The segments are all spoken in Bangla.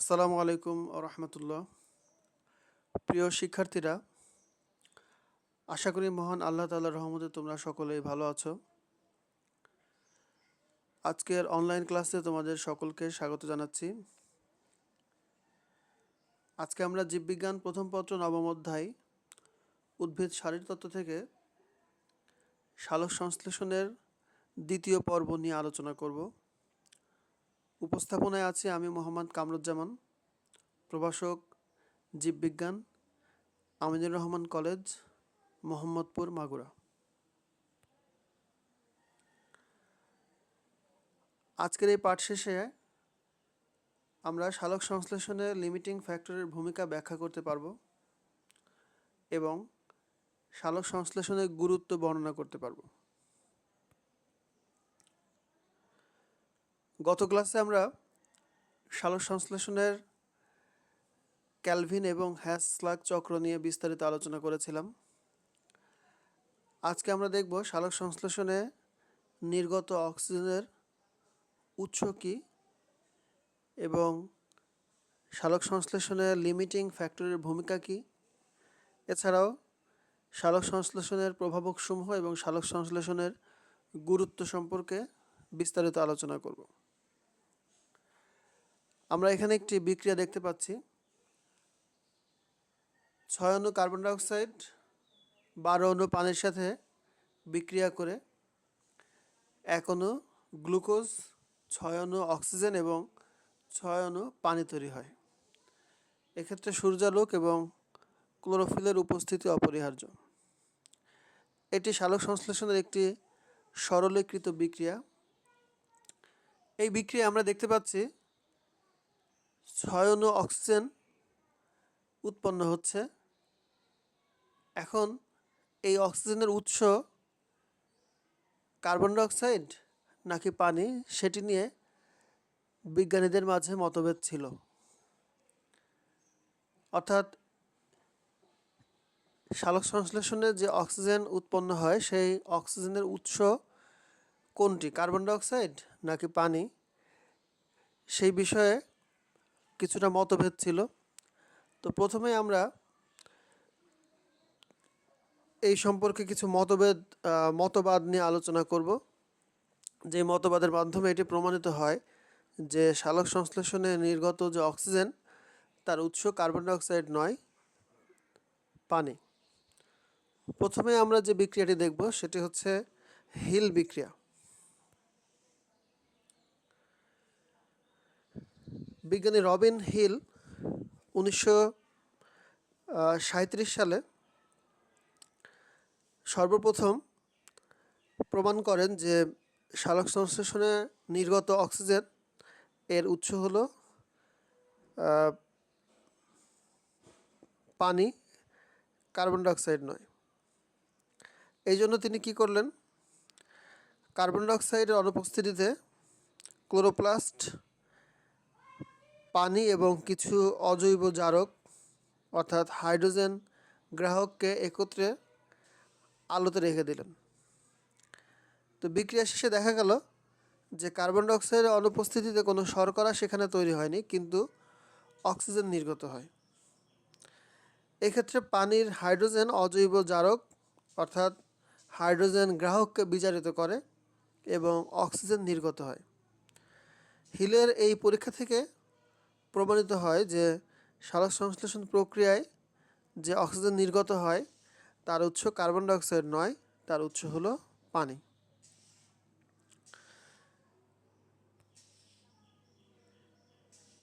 আসসালামু আলাইকুম রহমতুল্লাহ। প্রিয় শিক্ষার্থীরা, আশা করি মহান আল্লাহ তাআলার রহমতে তোমরা সকলেই ভালো আছো। আজকের অনলাইন ক্লাসে তোমাদের সকলকে স্বাগত জানাচ্ছি। আজকে আমরা জীববিজ্ঞান প্রথম পত্র, নবম অধ্যায়, উদ্ভিদ শারীরতত্ত্ব থেকে সালোক সংশ্লেষণের দ্বিতীয় পর্ব নিয়ে আলোচনা করব। উপস্থাপনায় আছি আমি মোহাম্মদ কামরুজ্জামান, প্রভাষক জীববিজ্ঞান, আমিনুর রহমান কলেজ, মোহাম্মদপুর, মাগুরা। আজকের এই পাঠ শেষে আমরা সালোক সংশ্লেষণে লিমিটিং ফ্যাক্টরের ভূমিকা ব্যাখ্যা করতে পারব এবং সালোক সংশ্লেষণের গুরুত্ব বর্ণনা করতে পারব। গত ক্লাসে আমরা সালোক সংশ্লেষণের ক্যালভিন এবং হ্যাসলাক চক্র নিয়ে বিস্তারিত আলোচনা করেছিলাম। আজকে আমরা দেখব সালোক সংশ্লেষণে নির্গত অক্সিজেনের উৎস কী এবং সালোক সংশ্লেষণের লিমিটিং ফ্যাক্টরের ভূমিকা কী। এছাড়াও সালোক সংশ্লেষণের প্রভাবকসমূহ এবং সালোক সংশ্লেষণের গুরুত্ব সম্পর্কে বিস্তারিত আলোচনা করব। আমরা এখানে একটি বিক্রিয়া দেখতে পাচ্ছি। ছয় অনু কার্বন ডাইঅক্সাইড, বারো অণু পানির সাথে বিক্রিয়া করে এক অণু গ্লুকোজ, ছয় অণু অক্সিজেন এবং ছয় অণু পানি তৈরি হয়। এক্ষেত্রে সূর্যালোক এবং ক্লোরোফিলের উপস্থিতি অপরিহার্য। এটি সালোক সংশ্লেষণের একটি সরলীকৃত বিক্রিয়া। এই বিক্রিয়া আমরা দেখতে পাচ্ছি ছয় অণু অক্সিজেন উৎপন্ন হচ্ছে। এখন এই অক্সিজেনের উৎস কার্বন ডাইঅক্সাইড নাকি পানি, সেটি নিয়ে বিজ্ঞানীদের মাঝে মতভেদ ছিল। অর্থাৎ সালোক সংশ্লেষণে যে অক্সিজেন উৎপন্ন হয়, সেই অক্সিজেনের উৎস কোনটি, কার্বন ডাইঅক্সাইড নাকি পানি, সেই বিষয়ে কিছুটা মতভেদ ছিল। তো প্রথমে আমরা এই সম্পর্কে কিছু মতভেদ মতবাদ নিয়ে আলোচনা করব। যে মতবাদের মাধ্যমে এটি প্রমাণিত হয় যে সালোক সংশ্লেষণে নির্গত যে অক্সিজেন, তার উৎস কার্বন ডাইঅক্সাইড নয়, পানি। প্রথমে আমরা যে বিক্রিয়াটি দেখব, সেটি হচ্ছে হিল বিক্রিয়া। বিজ্ঞানী রবিন হিল উনিশশো সালে সর্বপ্রথম প্রমাণ করেন যে সালোক সংশ্লেষণে নির্গত অক্সিজেন এর উৎস হল পানি, কার্বন ডাইঅক্সাইড নয়। এই জন্য তিনি কি করলেন? কার্বন ডাইঅক্সাইডের অনুপস্থিতিতে ক্লোরোপ্লাস্ট পানি এবং কিছু অজৈব জারক, অর্থাৎ হাইড্রোজেন গ্রাহককে একত্রে আলোতে রেখে দিলেন। তো বিক্রিয়া শেষে দেখা গেল যে কার্বন ডাইঅক্সাইডের অনুপস্থিতিতে কোনো শর্করা সেখানে তৈরি হয়নি, কিন্তু অক্সিজেন নির্গত হয়। এক্ষেত্রে পানির হাইড্রোজেন অজৈব জারক, অর্থাৎ হাইড্রোজেন গ্রাহককে বিচারিত করে এবং অক্সিজেন নির্গত হয়। হিলের এই পরীক্ষা থেকে প্রমাণিত হয় যে সালোক সংশ্লেষণ প্রক্রিয়ায় যে অক্সিজেন নির্গত হয়, তার উৎস কার্বন ডাইঅক্সাইড নয়, তার উৎস হলো পানি।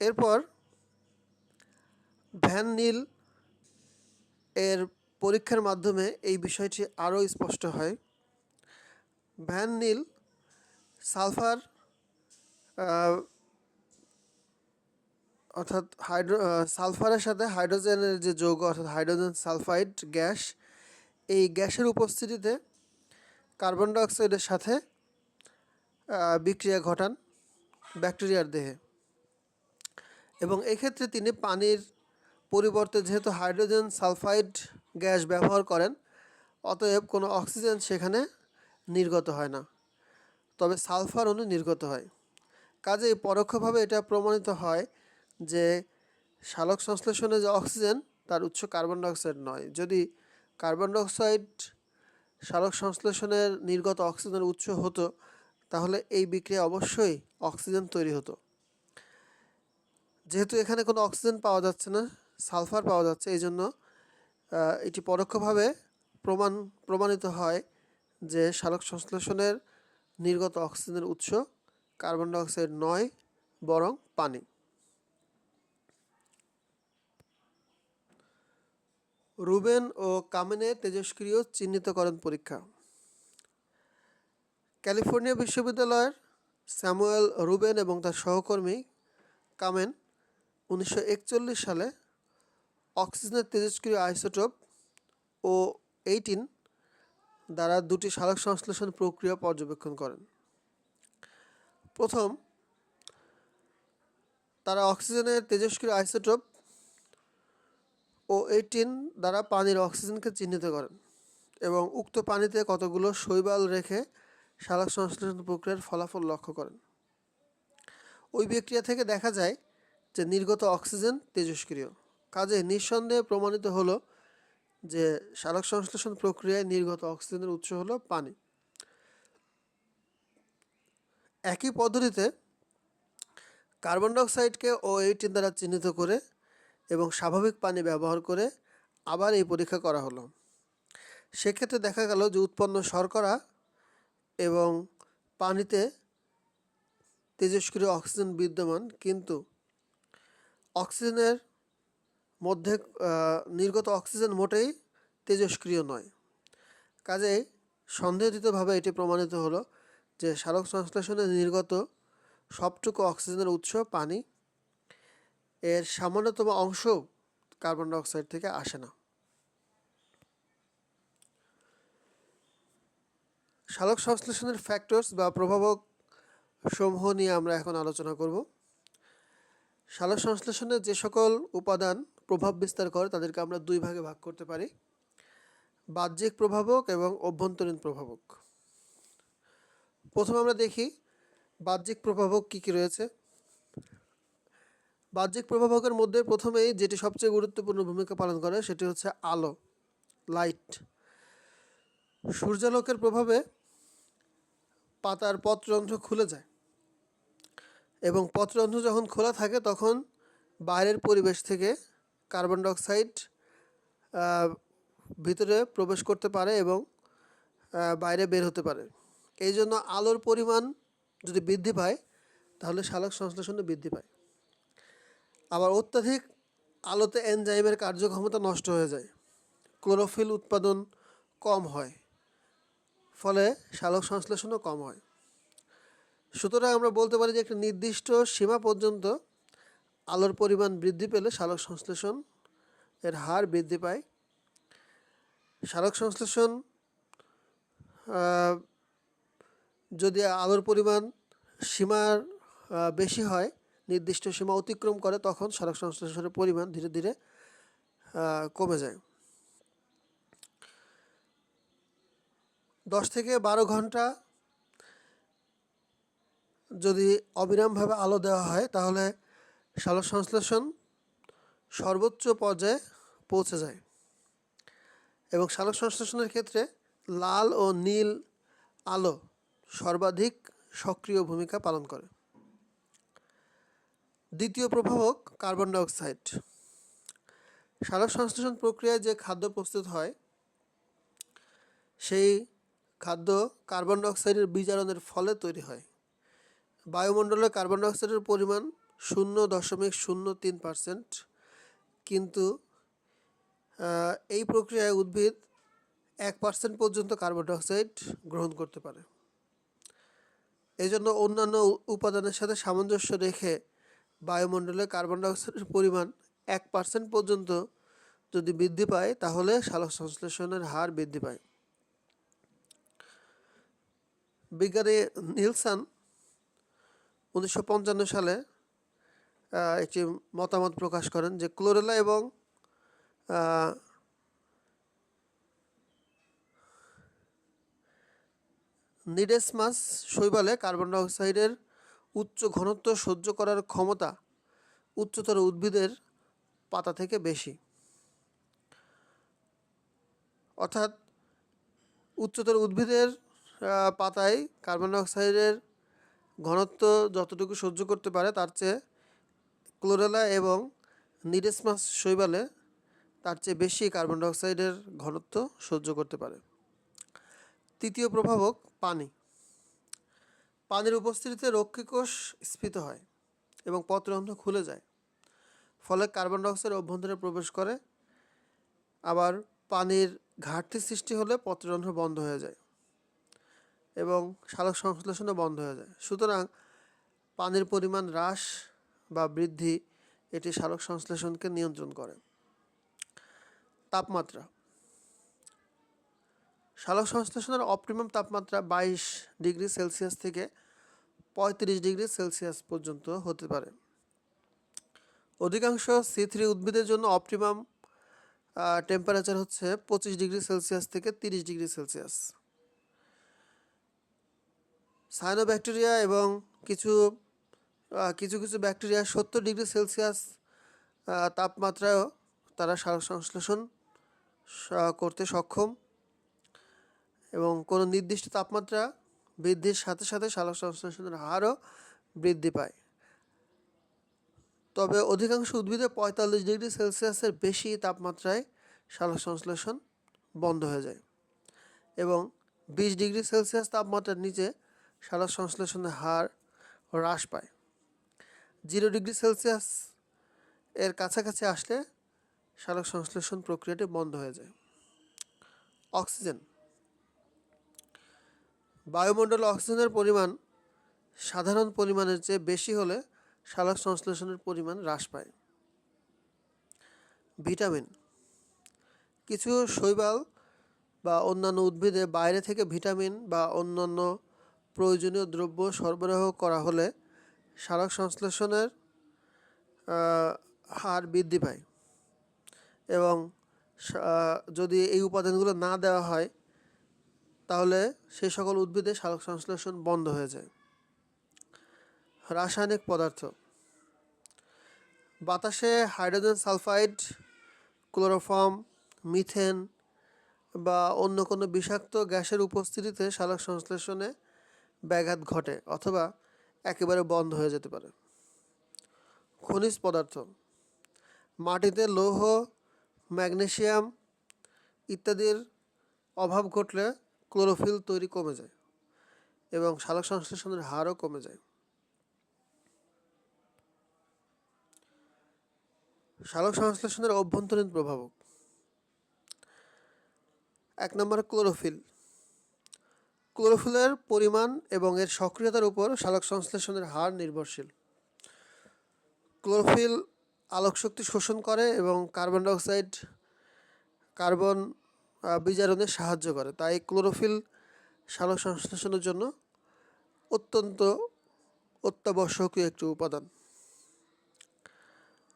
এরপর ভ্যান নীল এর পরীক্ষার মাধ্যমে এই বিষয়টি আরও স্পষ্ট হয়। ভ্যান নীল সালফার অর্থাৎ হাইড্রো সালফারের সাথে হাইড্রোজেনের যে যৌগ, অর্থাৎ হাইড্রোজেন সালফাইড গ্যাস, এই গ্যাসের উপস্থিতিতে কার্বন ডাইঅক্সাইডের সাথে বিক্রিয়া ঘটান ব্যাকটেরিয়ার দেহে। এবং এক্ষেত্রে তিনি পানির পরিবর্তে যেহেতু হাইড্রোজেন সালফাইড গ্যাস ব্যবহার করেন, অতএব কোনো অক্সিজেন সেখানে নির্গত হয় না। তবে সালফার অণু নির্গত হয়। কাজেই পরোক্ষভাবে এটা প্রমাণিত হয় যে শালক সংশ্লেষণে যে অক্সিজেন, তার উৎস কার্বন ডাইঅক্সাইড নয়। যদি কার্বন ডাইঅক্সাইড শালক সংশ্লেষণের নির্গত অক্সিজেনের উৎস হতো, তাহলে এই বিক্রিয়া অবশ্যই অক্সিজেন তৈরি হতো। যেহেতু এখানে কোনো অক্সিজেন পাওয়া যাচ্ছে না, সালফার পাওয়া যাচ্ছে, এই জন্য এটি পরোক্ষভাবে প্রমাণ, প্রমাণিত হয় যে শালক সংশ্লেষণের নির্গত অক্সিজেনের উৎস কার্বন ডাইঅক্সাইড নয়, বরং পানি। রুবেন ও কামেনের তেজস্ক্রিয় চিহ্নিতকরণ পরীক্ষা। ক্যালিফোর্নিয়া বিশ্ববিদ্যালয়ের স্যামুয়েল রুবেন এবং তার সহকর্মী কামেন উনিশশো একচল্লিশ সালে অক্সিজেনের তেজস্ক্রিয় আইসোটোপ ও এইটিন দ্বারা দুটি সালক সংশ্লেষণ প্রক্রিয়া পর্যবেক্ষণ করেন। প্রথম, তারা অক্সিজেনের তেজস্ক্রিয় আইসোটোপ ও এইটিন দ্বারা পানির অক্সিজেনকে চিহ্নিত করেন এবং উক্ত পানিতে কতগুলো শৈবাল রেখে সালোক সংশ্লেষণ প্রক্রিয়ার ফলাফল লক্ষ্য করেন। ওই বিক্রিয়া থেকে দেখা যায় যে নির্গত অক্সিজেন তেজস্ক্রিয়। কাজে নিঃসন্দেহে প্রমাণিত হলো যে সালোক সংশ্লেষণ প্রক্রিয়ায় নির্গত অক্সিজেনের উৎস হলো পানি। একই পদ্ধতিতে কার্বন ডাইঅক্সাইডকে ও এইটিন দ্বারা চিহ্নিত করে এবং স্বাভাবিক পানি ব্যবহার করে আবার এই পরীক্ষা করা হলো। সেক্ষেত্রে দেখা গেল যে উৎপন্ন শর্করা এবং পানিতে তেজস্ক্রিয় অক্সিজেন বিদ্যমান, কিন্তু অক্সিজেনের মধ্যে নির্গত অক্সিজেন মোটেই তেজস্ক্রিয় নয়। কাজেই সন্দেহিতভাবে এটি প্রমাণিত হলো যে সালোক সংশ্লেষণে নির্গত সবটুকু অক্সিজেনের উৎস পানি এর সামান্যতম অংশ কার্বন ডাইঅক্সাইড থেকে আসে না। সালোক সংশ্লেষণের ফ্যাক্টরস বা প্রভাবক সমূহ নিয়ে আমরা এখন আলোচনা করব। সালোক সংশ্লেষণের যে সকল উপাদান প্রভাব বিস্তার করে তাদেরকে আমরা দুই ভাগে ভাগ করতে পারি, বাহ্যিক প্রভাবক এবং অভ্যন্তরীণ প্রভাবক। প্রথমে আমরা দেখি বাহ্যিক প্রভাবক কী কী রয়েছে। বাহ্যিক প্রভাবকের মধ্যে প্রথমেই যেটি সবচেয়ে গুরুত্বপূর্ণ ভূমিকা পালন করে সেটি হচ্ছে আলো লাইট সূর্যালোকের প্রভাবে পাতার পত্ররন্ধ্র খুলে যায় এবং পত্ররন্ধ্র যখন খোলা থাকে তখন বাইরের পরিবেশ থেকে কার্বন ডাইঅক্সাইড ভিতরে প্রবেশ করতে পারে এবং বাইরে বের হতে পারে। এই জন্য আলোর পরিমাণ যদি বৃদ্ধি পায় তাহলে সালোক সংশ্লেষণে বৃদ্ধি পায়। আবার অত্যাধিক আলোতে এনজাইমের কার্যক্ষমতা নষ্ট হয়ে যায়। ক্লোরোফিল উৎপাদন কম হয়, ফলে সালোক সংশ্লেষণও কম হয়। সুতরাং আমরা বলতে পারি যে একটা নির্দিষ্ট সীমা পর্যন্ত আলোর পরিমাণ বৃদ্ধি পেলে সালোক সংশ্লেষণ এর হার বৃদ্ধি পায়। সালোক সংশ্লেষণ যদি আলোর পরিমাণ সীমার বেশি হয় নির্দিষ্ট সীমা অতিক্রম করে, তখন সালোক সংশ্লেষণের পরিমাণ ধীরে ধীরে কমে যায়। দশ থেকে বারো ঘণ্টা যদি অবিরামভাবে আলো দেওয়া হয়, তাহলে সালোক সংশ্লেষণ সর্বোচ্চ পর্যায়ে পৌঁছে যায়। এবং সালোক সংশ্লেষণের ক্ষেত্রে লাল ও নীল আলো সর্বাধিক সক্রিয় ভূমিকা পালন করে। দ্বিতীয় প্রভাবক কার্বন ডাইঅক্সাইড। সালোক সংশ্লেষণ প্রক্রিয়ায় যে খাদ্য প্রস্তুত হয়, সেই খাদ্য কার্বন ডাইঅক্সাইডের বিজারণের ফলে তৈরি হয়। বায়ুমণ্ডলে কার্বন ডাইঅক্সাইডের পরিমাণ শূন্য দশমিক শূন্য তিন পার্সেন্ট। কিন্তু এই প্রক্রিয়ায় উদ্ভিদ এক পার্সেন্ট পর্যন্ত কার্বন ডাইঅক্সাইড গ্রহণ করতে পারে। এই জন্য অন্যান্য উপাদানের সাথে সামঞ্জস্য রেখে বায়ুমণ্ডলে কার্বন ডাইঅক্সাইডের পরিমাণ এক পার্সেন্ট পর্যন্ত যদি বৃদ্ধি পায়, তাহলে সালোক সংশ্লেষণের হার বৃদ্ধি পায়। বিজ্ঞানী নিলসন উনিশশো সালে একটি মতামত প্রকাশ করেন যে ক্লোরেলা এবং নিডেসমাস শৈবালে কার্বন ডাইঅক্সাইডের উচ্চ ঘনত্ব সহ্য করার ক্ষমতা উচ্চতর উদ্ভিদের পাতা থেকে বেশি। অর্থাৎ উচ্চতর উদ্ভিদের পাতায় কার্বন ডাইঅক্সাইডের ঘনত্ব যতটুকু সহ্য করতে পারে তার চেয়ে ক্লোরেলা এবং নিরেসমাস শৈবালে তার চেয়ে বেশি কার্বন ডাইঅক্সাইডের ঘনত্ব সহ্য করতে পারে। তৃতীয় প্রভাবক পানি। পানির উপস্থিতিতে রক্ষীকোষ স্ফীত হয় এবং পত্ররন্ধ্র খুলে যায়। ফলে কার্বন ডাইঅক্সাইড অভ্যন্তরে প্রবেশ করে, আবার পানির ঘাটতি সৃষ্টি হলে পত্ররন্ধ্র বন্ধ হয়ে যায় এবং সালোক সংশ্লেষণও বন্ধ হয়ে যায়। সুতরাং পানির পরিমাণ হ্রাস বা বৃদ্ধি এটি সালোক সংশ্লেষণকে নিয়ন্ত্রণ করে। তাপমাত্রা সালোক সংশ্লেষণের অপটিমাম তাপমাত্রা বাইশ ডিগ্রি সেলসিয়াস থেকে পঁয়ত্রিশ ডিগ্রি সেলসিয়াস পর্যন্ত হতে পারে। অধিকাংশ সি থ্রি উদ্ভিদের জন্য অপটিমাম টেম্পারেচার হচ্ছে পঁচিশ ডিগ্রি সেলসিয়াস থেকে তিরিশ ডিগ্রি সেলসিয়াস। সায়ানোব্যাকটেরিয়া এবং কিছু কিছু কিছু ব্যাকটেরিয়া সত্তর ডিগ্রি সেলসিয়াস তাপমাত্রায়ও তারা সালোক সংশ্লেষণ করতে সক্ষম। এবং কোনো নির্দিষ্ট তাপমাত্রা বৃদ্ধির সাথে সাথে সালোক সংশ্লেষণের হারও বৃদ্ধি পায়। তবে অধিকাংশ উদ্ভিদে পঁয়তাল্লিশ ডিগ্রি সেলসিয়াসের বেশি তাপমাত্রায় সালোক সংশ্লেষণ বন্ধ হয়ে যায় এবং বিশ ডিগ্রি সেলসিয়াস তাপমাত্রার নিচে সালোক সংশ্লেষণের হার হ্রাস পায়। জিরো ডিগ্রি সেলসিয়াস এর কাছাকাছি আসলে সালোক সংশ্লেষণ প্রক্রিয়াটি বন্ধ হয়ে যায়। অক্সিজেন বায়ুমণ্ডলে অক্সিজেনের পরিমাণ সাধারণ পরিমাণের চেয়ে বেশি হলে সালোক সংশ্লেষণের পরিমাণ হ্রাস পায়। ভিটামিন। কিছু শৈবাল বা অন্যান্য উদ্ভিদে বাইরে থেকে ভিটামিন বা অন্যান্য প্রয়োজনীয় দ্রব্য সরবরাহ করা হলে সালোক সংশ্লেষণের হার বৃদ্ধি পায় এবং যদি এই উপাদানগুলো না দেওয়া হয় তাহলে সেই সকল উদ্ভিদে সালোক সংশ্লেষণ বন্ধ হয়ে যায়। রাসায়নিক পদার্থ। বাতাসে হাইড্রোজেন সালফাইড, ক্লোরোফর্ম, মিথেন বা অন্য কোনো বিষাক্ত গ্যাসের উপস্থিতিতে সালোক সংশ্লেষণে ব্যাঘাত ঘটে অথবা একেবারে বন্ধ হয়ে যেতে পারে। খনিজ পদার্থ। মাটিতে লৌহ ম্যাগনেশিয়াম ইত্যাদির অভাব ঘটলে ক্লোরোফিল তৈরি কমে যায় এবং সালোক সংশ্লেষণের হারও কমে যায়। সালোক সংশ্লেষণের অভ্যন্তরীণ প্রভাবক। এক নম্বর ক্লোরোফিল। ক্লোরোফিলের পরিমাণ এবং এর সক্রিয়তার উপর সালোক সংশ্লেষণের হার নির্ভরশীল। ক্লোরোফিল আলোক শক্তি শোষণ করে এবং কার্বন ডাইঅক্সাইড, কার্বন বিজারণে সাহায্য করে। তাই ক্লোরোফিল সালোক জন্য অত্যন্ত অত্যাবশ্যকীয় একটি উপাদান।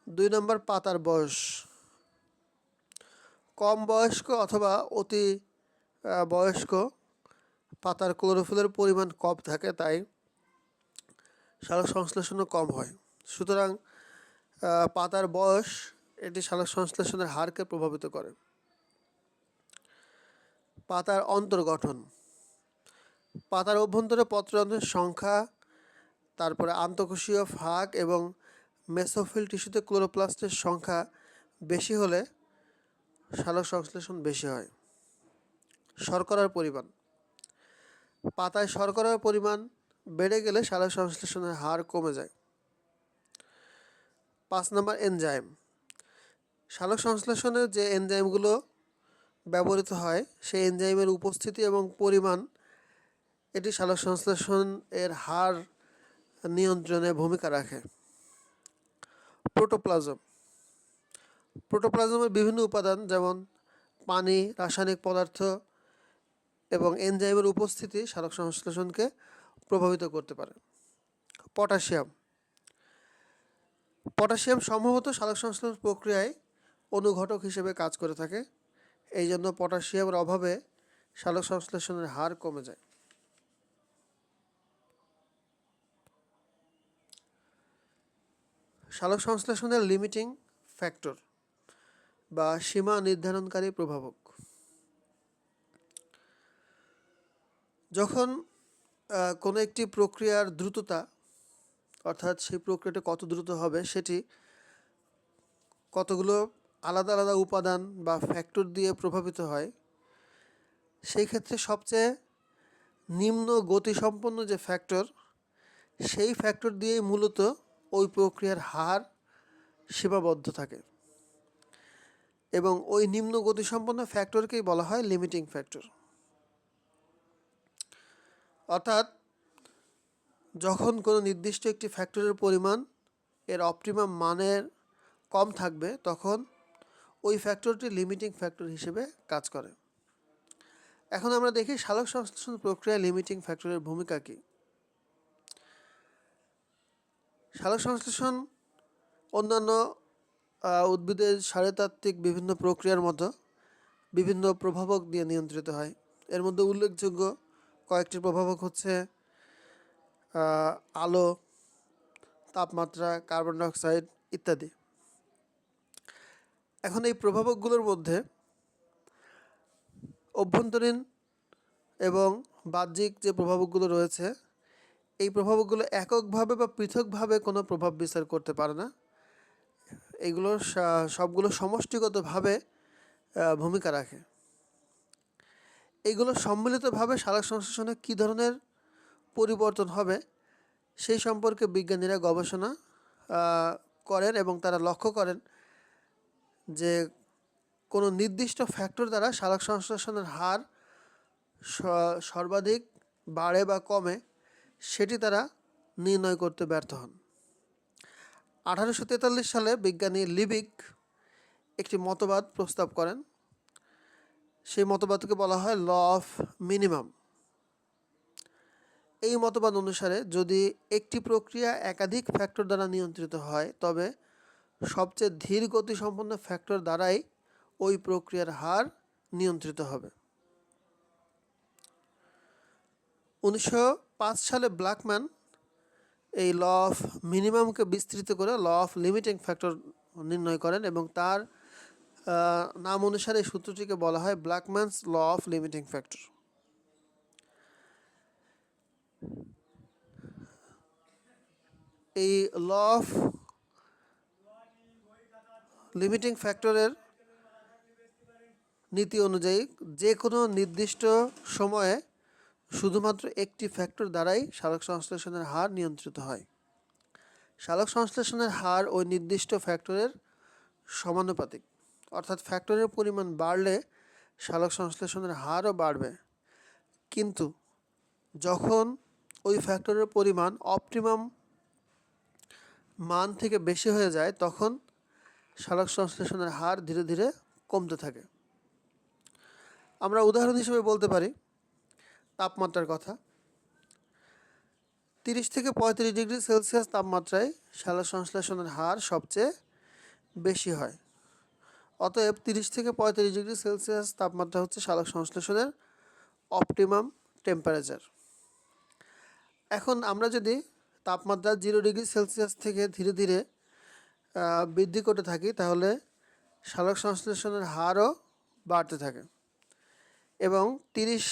দুই নম্বর, পাতার বয়স। কম বয়স্ক অথবা অতি বয়স্ক পাতার ক্লোরোফিলের পরিমাণ কম থাকে, তাই সালোক সংশ্লেষণও কম হয়। সুতরাং পাতার বয়স এটি সালোক সংশ্লেষণের হারকে প্রভাবিত করে। পাতার অন্তর্গঠন। পাতার অভ্যন্তরে পত্ররন্ধ্রের সংখ্যা, তারপরে আন্তঃকোষীয় ফাঁক এবং মেসোফিল টিস্যুতে ক্লোরোপ্লাস্টের সংখ্যা বেশি হলে সালোক সংশ্লেষণ বেশি হয়। শর্করার পরিমাণ। পাতায় শর্করার পরিমাণ বেড়ে গেলে সালোক সংশ্লেষণের হার কমে যায়। পাঁচ নম্বর এনজাইম। সালোক সংশ্লেষণের যে এনজাইমগুলো ব্যবহৃত হয়, সেই এনজাইমের উপস্থিতি এবং পরিমাণ, এটি সালোক সংশ্লেষণ এর হার নিয়ন্ত্রণে ভূমিকা রাখে। প্রোটোপ্লাজম। প্রোটোপ্লাজমের বিভিন্ন উপাদান যেমন পানি, রাসায়নিক পদার্থ এবং এনজাইমের উপস্থিতি সালোক সংশ্লেষণকে প্রভাবিত করতে পারে। পটাশিয়াম। পটাশিয়াম সম্ভবত সালোক সংশ্লেষণ প্রক্রিয়ায় অনুঘটক হিসেবে কাজ করে থাকে। এই জন্য পটাশিয়ামের অভাবে সালোক সংশ্লেষণের হার কমে যায়। সালোক সংশ্লেষণের লিমিটিং ফ্যাক্টর বা সীমা নির্ধারণকারী প্রভাবক। যখন কোনো একটি প্রক্রিয়ার দ্রুততা, অর্থাৎ সেই প্রক্রিয়াটা কত দ্রুত হবে, সেটি কতগুলো আলাদা আলাদা উপাদান বা ফ্যাক্টর দিয়ে প্রভাবিত হয়, সেই ক্ষেত্রে সবচেয়ে নিম্ন গতিসম্পন্ন যে ফ্যাক্টর সেই ফ্যাক্টর দিয়েই মূলত ওই প্রক্রিয়ার হার সীমাবদ্ধ থাকে। এবং ওই নিম্ন গতিসম্পন্ন ফ্যাক্টরকেই বলা হয় লিমিটিং ফ্যাক্টর অর্থাৎ যখন কোনো নির্দিষ্ট একটি ফ্যাক্টরের পরিমাণ এর অপটিমাম মানের কম থাকবে, তখন ফ্যাক্টরটি লিমিটিং ফ্যাক্টর হিসেবে কাজ করে। এখন আমরা দেখি সালোক সংশ্লেষণ প্রক্রিয়া লিমিটিং ফ্যাক্টরের ভূমিকা কী। সালোক সংশ্লেষণ অন্যান্য উদ্ভিদের শারীরতাত্ত্বিক বিভিন্ন প্রক্রিয়ার মতো বিভিন্ন প্রভাবক দিয়ে নিয়ন্ত্রিত হয়। এর মধ্যে উল্লেখযোগ্য কয়েকটি প্রভাবক হচ্ছে আলো, তাপমাত্রা কার্বন ডাইঅক্সাইড ইত্যাদি। এখন এই প্রভাবকগুলোর মধ্যে অভ্যন্তরীণ এবং বাহ্যিক যে প্রভাবকগুলো রয়েছে, এই প্রভাবকগুলো এককভাবে বা পৃথকভাবে কোনো প্রভাব বিস্তার করতে পারে না। এগুলো সবগুলো সমষ্টিগতভাবে ভূমিকা রাখে। এইগুলো সম্মিলিতভাবে সালোক সংশ্লেষণে কী ধরনের পরিবর্তন হবে, সেই সম্পর্কে বিজ্ঞানীরা গবেষণা করেন এবং তারা লক্ষ্য করেন যে কোনো নির্দিষ্ট ফ্যাক্টর দ্বারা সালোক সংশ্লেষণের হার সর্বাধিক বাড়ে বা কমে, সেটি তারা নির্ণয় করতে ব্যর্থ হন। আঠারোশো তেতাল্লিশ সালে বিজ্ঞানী লিবিক একটি মতবাদ প্রস্তাব করেন। সেই মতবাদকে বলা হয় ল অফ মিনিমাম। এই মতবাদ অনুসারে যদি একটি প্রক্রিয়া একাধিক ফ্যাক্টর দ্বারা নিয়ন্ত্রিত হয়, তবে সবচেয়ে ধীর গতিসম্পন্ন ফ্যাক্টর দ্বারাই ওই প্রক্রিয়ার হার নিয়ন্ত্রিত হবে। উনিশশো পাঁচ সালে ব্ল্যাকম্যান এই ল অফ মিনিমামকে বিস্তৃত করে ল অফ লিমিটিং ফ্যাক্টর নির্ণয় করেন এবং তার নাম অনুসারে এই সূত্রটিকে বলা হয় Blackman's law of limiting factor এই ল অফ লিমিটিং ফ্যাক্টরের নীতি অনুযায়ী যে কোনো নির্দিষ্ট সময়ে শুধুমাত্র একটি ফ্যাক্টর দ্বারাই সালোক সংশ্লেষণের হার নিয়ন্ত্রিত হয়। সালোক সংশ্লেষণের হার ওই নির্দিষ্ট ফ্যাক্টরের সমানুপাতিক। অর্থাৎ ফ্যাক্টরের পরিমাণ বাড়লে সালোক সংশ্লেষণের হারও বাড়বে। কিন্তু যখন ওই ফ্যাক্টরের পরিমাণ অপটিমাম মান থেকে বেশি হয়ে যায়, তখন সালোক সংশ্লেষণের হার ধীরে ধীরে কমতে থাকে। আমরা উদাহরণ হিসেবে বলতে পারি, তাপমাত্রার কথা। তিরিশ থেকে পঁয়ত্রিশ ডিগ্রি সেলসিয়াস তাপমাত্রায় সালোক সংশ্লেষণের হার সবচেয়ে বেশি হয়। অতএব তিরিশ থেকে পঁয়ত্রিশ ডিগ্রি সেলসিয়াস তাপমাত্রা হচ্ছে সালোক সংশ্লেষণের অপটিমাম টেম্পারেচার। এখন আমরা যদি তাপমাত্রা জিরো ডিগ্রি সেলসিয়াস থেকে ধীরে ধীরে বৃদ্ধি করতে থাকি, তাহলে সালোক সংশ্লেষণের হারও বাড়তে থাকে। এবং তিরিশ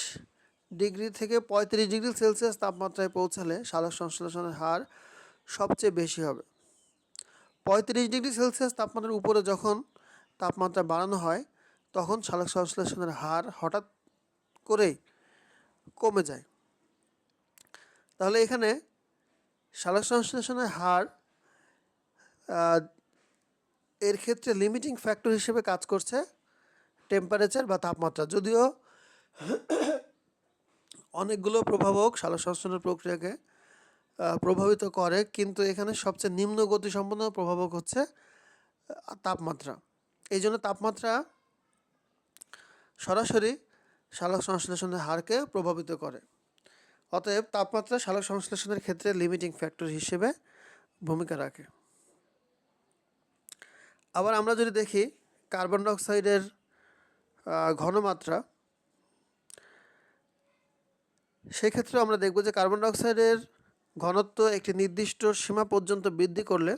ডিগ্রি থেকে পঁয়ত্রিশ ডিগ্রি সেলসিয়াস তাপমাত্রায় পৌঁছালে সালোক সংশ্লেষণের হার সবচেয়ে বেশি হবে। পঁয়ত্রিশ ডিগ্রি সেলসিয়াস তাপমাত্রার উপরে যখন তাপমাত্রা বাড়ানো হয়, তখন সালোক সংশ্লেষণের হার হঠাৎ করেই কমে যায়। তাহলে এখানে সালোক সংশ্লেষণের হার এর ক্ষেত্রে লিমিটিং ফ্যাক্টর হিসেবে কাজ করছে টেম্পারেচার বা তাপমাত্রা। যদিও অনেকগুলো প্রভাবক সালোক সংশ্লেষণের প্রক্রিয়াকে প্রভাবিত করে, কিন্তু এখানে সবচেয়ে নিম্ন গতিসম্পন্ন প্রভাবক হচ্ছে তাপমাত্রা। এই জন্য তাপমাত্রা সরাসরি সালোক সংশ্লেষণের হারকে প্রভাবিত করে। অতএব তাপমাত্রা সালোক সংশ্লেষণের ক্ষেত্রে লিমিটিং ফ্যাক্টর হিসেবে ভূমিকা রাখে। আবার আমরা যদি দেখি কার্বন ডাইঅক্সাইডের ঘনমাত্রা সেক্ষেত্রে আমরা দেখব যে কার্বন ডাইঅক্সাইডের ঘনত্ব একটি নির্দিষ্ট সীমা পর্যন্ত বৃদ্ধি করলে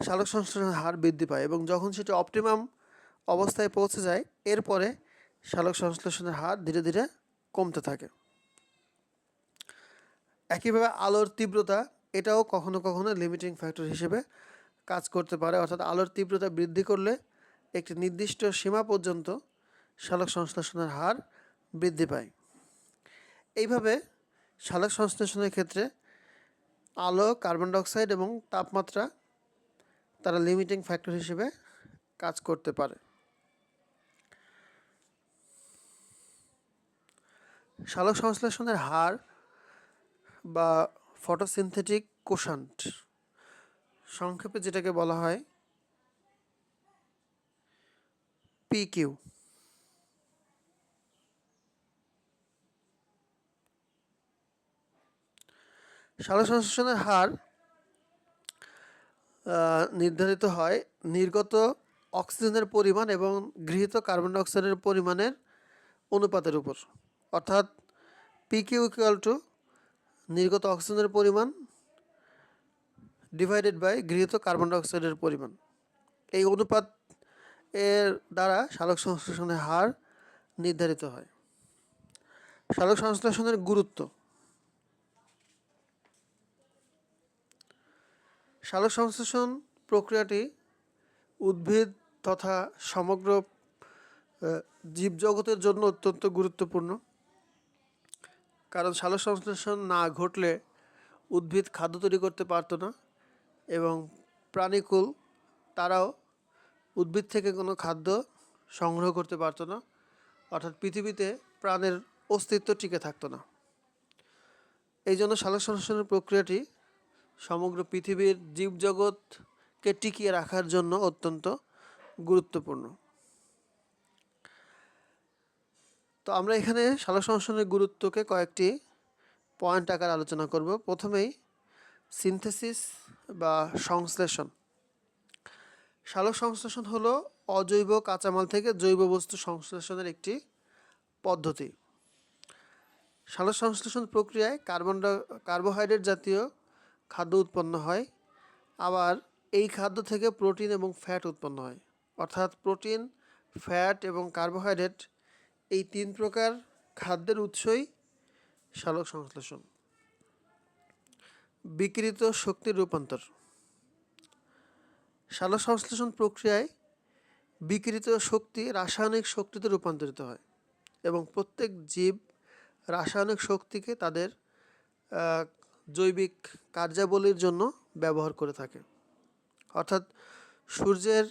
সালোক সংশ্লেষণের হার বৃদ্ধি পায় এবং যখন সেটি অপটিমাম অবস্থায় পৌঁছে যায়, এরপরে সালোক সংশ্লেষণের হার ধীরে ধীরে কমতে থাকে। একইভাবে আলোর তীব্রতা, এটাও কখনো কখনো লিমিটিং ফ্যাক্টর হিসেবে কাজ করতে পারে, অর্থাৎ আলোর তীব্রতা বৃদ্ধি করলে একটি নির্দিষ্ট সীমা পর্যন্ত সালোক সংশ্লেষণের হার বৃদ্ধি পায়। এইভাবে সালোক সংশ্লেষণের ক্ষেত্রে আলো, কার্বন ডাইঅক্সাইড এবং তাপমাত্রা তারা লিমিটিং ফ্যাক্টর হিসেবে কাজ করতে পারে। সালোক সংশ্লেষণের হার বা ফটোসিনথেটিক কোশান্ট সংক্ষেপে যেটাকে বলা হয় পি কিউ সালোক সংশ্লেষণের হার নির্ধারিত হয় নির্গত অক্সিজেনের পরিমাণ এবং গৃহীত কার্বন ডাইঅক্সাইডের পরিমাণের অনুপাতের উপর। অর্থাৎ পি কিউ ইকুয়াল টু নির্গত অক্সিজেনের পরিমাণ ডিভাইডেড বাই গৃহীত কার্বন ডাইঅক্সাইডের পরিমাণ। এই অনুপাত এর দ্বারা সালোক সংশ্লেষণের হার নির্ধারিত হয়। সালোক সংশ্লেষণের গুরুত্ব। সালোক সংশ্লেষণ প্রক্রিয়াটি উদ্ভিদ তথা সমগ্র জীবজগতের জন্য অত্যন্ত গুরুত্বপূর্ণ। কারণ সালোক সংশ্লেষণ না ঘটলে উদ্ভিদ খাদ্য তৈরি করতে পারতো না। এবং প্রাণীকুল, তারাও উদ্ভিদ থেকে কোনো খাদ্য সংগ্রহ করতে পারতো না। অর্থাৎ পৃথিবীতে প্রাণের অস্তিত্ব টিকে থাকতো না। এই জন্য সালোক সংশ্লেষণের প্রক্রিয়াটি সমগ্র পৃথিবীর জীবজগৎকে টিকিয়ে রাখার জন্য অত্যন্ত গুরুত্বপূর্ণ। তো আমরা এখানে সালোক সংশ্লেষণের গুরুত্বকে কয়েকটি পয়েন্ট আকার আলোচনা করব। প্রথমেই সিনথেসিস বা সংশ্লেষণ। সালোক সংশ্লেষণ হলো অজৈব কাঁচামাল থেকে জৈব বস্তু সংশ্লেষণের একটি পদ্ধতি। সালোক সংশ্লেষণ প্রক্রিয়ায় কার্বন কার্বোহাইড্রেট জাতীয় খাদ্য উৎপন্ন হয়, আবার এই খাদ্য থেকে প্রোটিন এবং ফ্যাট উৎপন্ন হয়। অর্থাৎ প্রোটিন, ফ্যাট এবং কার্বোহাইড্রেট এই তিন প্রকার খাদ্যের উৎসই সালোক সংশ্লেষণ। বিকৃত শক্তির রূপান্তর। সালোক সংশ্লেষণ প্রক্রিয়ায় বিকৃত শক্তি রাসায়নিক শক্তিতে রূপান্তরিত হয় এবং প্রত্যেক জীব রাসায়নিক শক্তিকে তাদের জৈবিক কার্যাবলীর জন্য ব্যবহার করে থাকে। অর্থাৎ সূর্যের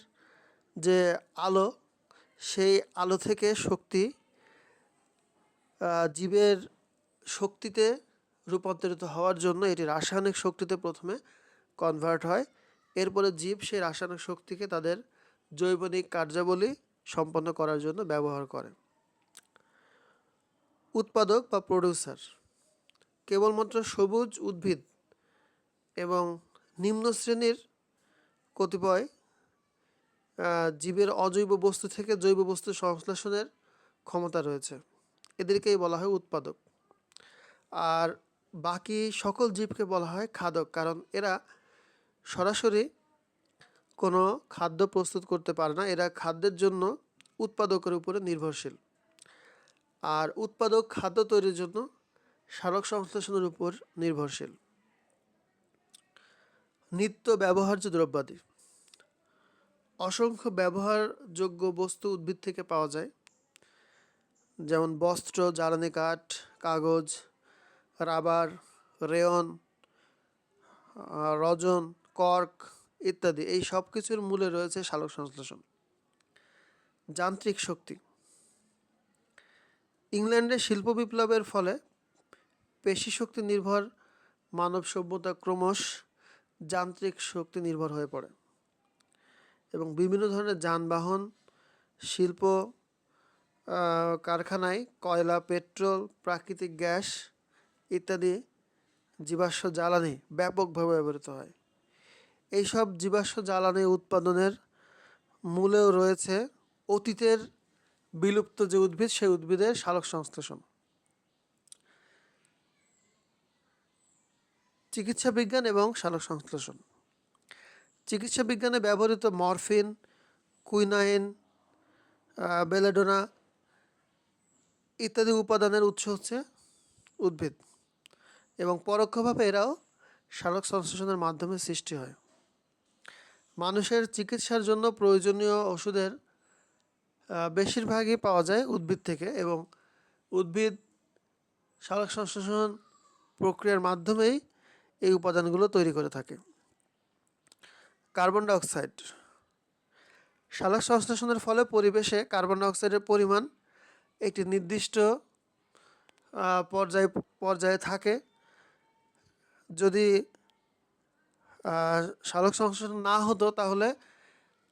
যে আলো, সেই আলো থেকে শক্তি জীবের শক্তিতে রূপান্তরিত হওয়ার জন্য এটি রাসায়নিক শক্তিতে প্রথমে কনভার্ট হয়। এরপরে জীব সেই রাসায়নিক শক্তিকে তাদের জৈবনিক কার্যাবলী সম্পন্ন করার জন্য ব্যবহার করে। উৎপাদক বা প্রডিউসার কেবলমাত্র সবুজ উদ্ভিদ এবং নিম্ন শ্রেণির কতিপয় জীবের অজৈব বস্তু থেকে জৈব বস্তু সংশ্লেষণের ক্ষমতা রয়েছে। এদেরকেই বলা হয় উৎপাদক। আর বাকি সকল জীবকে বলা হয় খাদক, কারণ এরা সরাসরি কোনো খাদ্য প্রস্তুত করতে পারে না। এরা খাদ্যের জন্য উৎপাদকের উপরে নির্ভরশীল। আর উৎপাদক খাদ্য তৈরির জন্য সারক সংশ্লেষণের উপর নির্ভরশীল। নিত্য ব্যবহার্য দ্রব্যাদি। অসংখ্য ব্যবহারযোগ্য বস্তু উদ্ভিদ থেকে পাওয়া যায়। যেমন বস্ত্র, জ্বালানি কাঠ, কাগজ রাবার, রেয়ন রজন, কর্ক ইত্যাদি। এই সব কিছুর মূলে রয়েছে সালোক সংশ্লেষণ। যান্ত্রিক শক্তি। ইংল্যান্ডে শিল্প বিপ্লবের ফলে পেশি শক্তি নির্ভর, মানব সভ্যতা ক্রমশ যান্ত্রিক শক্তি নির্ভর হয়ে পড়ে এবং বিভিন্ন ধরনের যানবাহন, শিল্প কারখানায়, কয়লা, পেট্রোল, প্রাকৃতিক গ্যাস ইত্যাদি জীবাশ্ম জ্বালানি ব্যাপকভাবে ব্যবহৃত হয়। এইসব জীবাশ্ম জ্বালানি উৎপাদনের মূলেও রয়েছে অতীতের বিলুপ্ত যে উদ্ভিদ, সেই উদ্ভিদের সালোক সংশ্লেষণ। চিকিৎসা বিজ্ঞান এবং সালোক সংশ্লেষণ। চিকিৎসা বিজ্ঞানে ব্যবহৃত মরফিন, কুইনাইন বেলেডোনা ইত্যাদি উপাদানের উৎস হচ্ছে উদ্ভিদ। এবং পরোক্ষভাবে এরাও সালোক সংশ্লেষণের মাধ্যমে সৃষ্টি হয়। মানুষের চিকিৎসার জন্য প্রয়োজনীয় ওষুধের বেশিরভাগই পাওয়া যায় উদ্ভিদ থেকে এবং উদ্ভিদ সালোক সংশ্লেষণ প্রক্রিয়ার মাধ্যমেই এই উপাদানগুলো তৈরি করে থাকে। Carbon dioxide. সালোক সংশ্লেষণের ফলে পরিবেশে কার্বন ডাইঅক্সাইডের পরিমাণ একটি নির্দিষ্ট পর্যায়ে পর্যায়ে থাকে। যদি সালোক সংশ্লেষণ না হতো তাহলে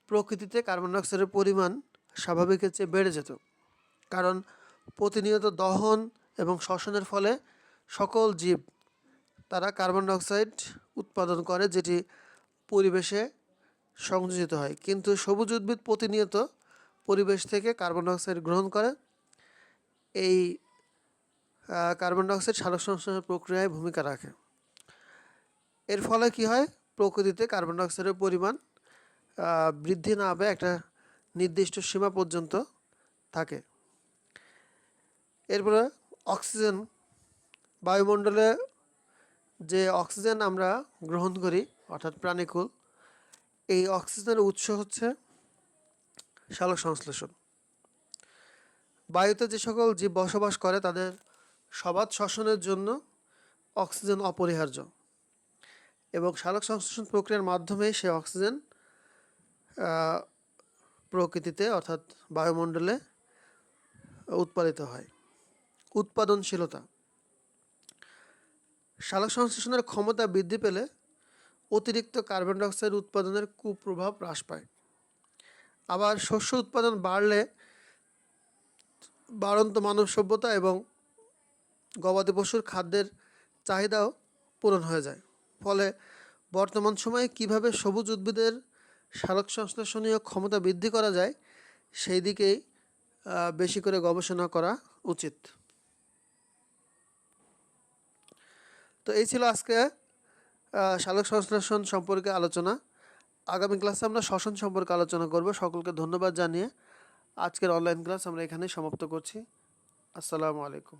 প্রকৃতিতে কার্বন ডাইঅক্সাইডের পরিমাণ স্বাভাবিকের চেয়ে বেড়ে যেত। কারণ প্রতিনিয়ত দহন এবং শ্বসনের ফলে সকল জীব তারা কার্বন ডাইঅক্সাইড উৎপাদন করে যেটি পরিবেশে সংযোজিত হয়। কিন্তু সবুজ উদ্ভিদ প্রতিনিয়ত পরিবেশ থেকে কার্বন ডাইঅক্সাইড গ্রহণ করে। এই কার্বন ডাইঅক্সাইড সালোক সংশ্লেষণ প্রক্রিয়ায় ভূমিকা রাখে। এর ফলে কি হয়? প্রকৃতিতে কার্বন ডাইঅক্সাইডের পরিমাণ বৃদ্ধি না হবে একটা নির্দিষ্ট সীমা পর্যন্ত থাকে। এরপরে অক্সিজেন বায়ুমণ্ডলে যে অক্সিজেন আমরা গ্রহণ করি, অর্থাৎ প্রাণীকুল, এই অক্সিজেনের উৎস হচ্ছে সালোক সংশ্লেষণ। বায়ুতে যে সকল জীব বসবাস করে, তাদের সবাদ শ্বসনের জন্য অক্সিজেন অপরিহার্য। এবং সালোক সংশ্লেষণ প্রক্রিয়ার মাধ্যমে সে অক্সিজেন প্রকৃতিতে অর্থাৎ বায়ুমণ্ডলে উৎপাদিত হয়। উৎপাদনশীলতা। সালোক সংশ্লেষণের ক্ষমতা বৃদ্ধি পেলে অতিরিক্ত কার্বন ডাইঅক্সাইড উৎপাদনের কুপ্রভাব হ্রাস পায়। আবার শস্য উৎপাদন বাড়লে বাড়ন্ত মানব সভ্যতা এবং গবাদি পশুর খাদ্যের চাহিদাও পূরণ হয়ে যায়। ফলে বর্তমান সময়ে কীভাবে সবুজ উদ্ভিদের সালোক সংশ্লেষণীয় ক্ষমতা বৃদ্ধি করা যায়, সেই দিকেই বেশি করে গবেষণা করা উচিত। তো এই ছিল আজকে সালক সংশ্লেষণ সম্পর্কে আলোচনা। আগামী ক্লাসে আমরা শ্বসন সম্পর্কে আলোচনা করব। সকলকে ধন্যবাদ জানিয়ে আজকের অনলাইন ক্লাস আমরা এখানেই সমাপ্ত করছি। আসসালামু আলাইকুম।